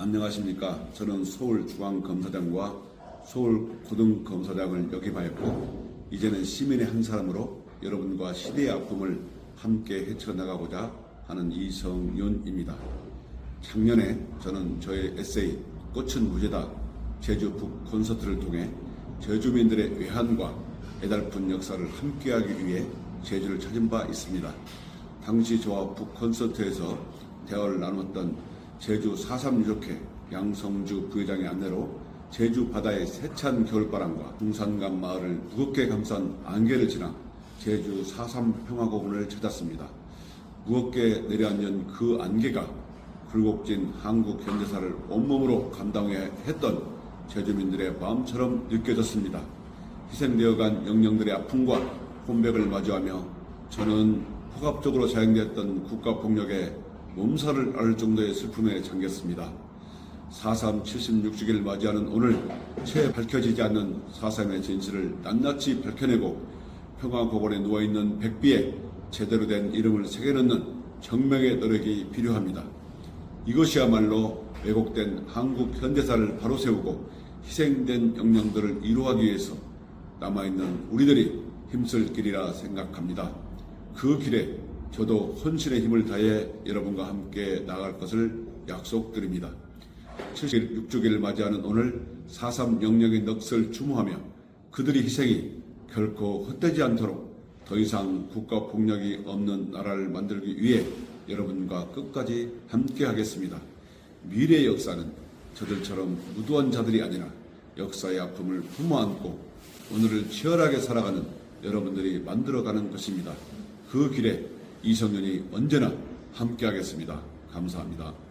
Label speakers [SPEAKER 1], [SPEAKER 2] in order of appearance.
[SPEAKER 1] 안녕하십니까. 저는 서울중앙검사장과 서울고등검사장을 역임하였고 이제는 시민의 한 사람으로 여러분과 시대의 아픔을 함께 헤쳐나가고자 하는 이성윤입니다. 작년에 저는 저의 에세이 꽃은 무죄다 제주 북 콘서트를 통해 제주민들의 외환과 애달픈 역사를 함께하기 위해 제주를 찾은 바 있습니다. 당시 저와 북 콘서트에서 대화를 나눴던 제주 4.3 유적회 양성주 부회장의 안내로 제주 바다의 세찬 겨울바람과 동산강 마을을 무겁게 감싼 안개를 지나 제주 4.3 평화공원을 찾았습니다. 무겁게 내려앉은 그 안개가 굴곡진 한국 현대사를 온몸으로 감당해야 했던 제주민들의 마음처럼 느껴졌습니다. 희생되어간 영령들의 아픔과 혼백을 마주하며 저는 폭압적으로 자행되었던 국가폭력에 몸살을 앓을 정도의 슬픔에 잠겼습니다. 4.3 76주기를 맞이하는 오늘 채 밝혀지지 않는 4.3의 진실을 낱낱이 밝혀내고 평화공원에 누워있는 백비에 제대로 된 이름을 새겨넣는 정명의 노력이 필요합니다. 이것이야말로 왜곡된 한국 현대사를 바로 세우고 희생된 영령들을 이루하기 위해서 남아있는 우리들이 힘쓸 길이라 생각합니다. 그 길에 저도 헌신의 힘을 다해 여러분과 함께 나갈 것을 약속드립니다. 76주기를 맞이하는 오늘 4.3 영령의 넋을 추모하며 그들의 희생이 결코 헛되지 않도록 더 이상 국가 폭력이 없는 나라를 만들기 위해 여러분과 끝까지 함께 하겠습니다. 미래의 역사는 저들처럼 무도한 자들이 아니라 역사의 아픔을 품어 안고 오늘을 치열하게 살아가는 여러분들이 만들어가는 것입니다. 그 길에 이성윤이 언제나 함께 하겠습니다. 감사합니다.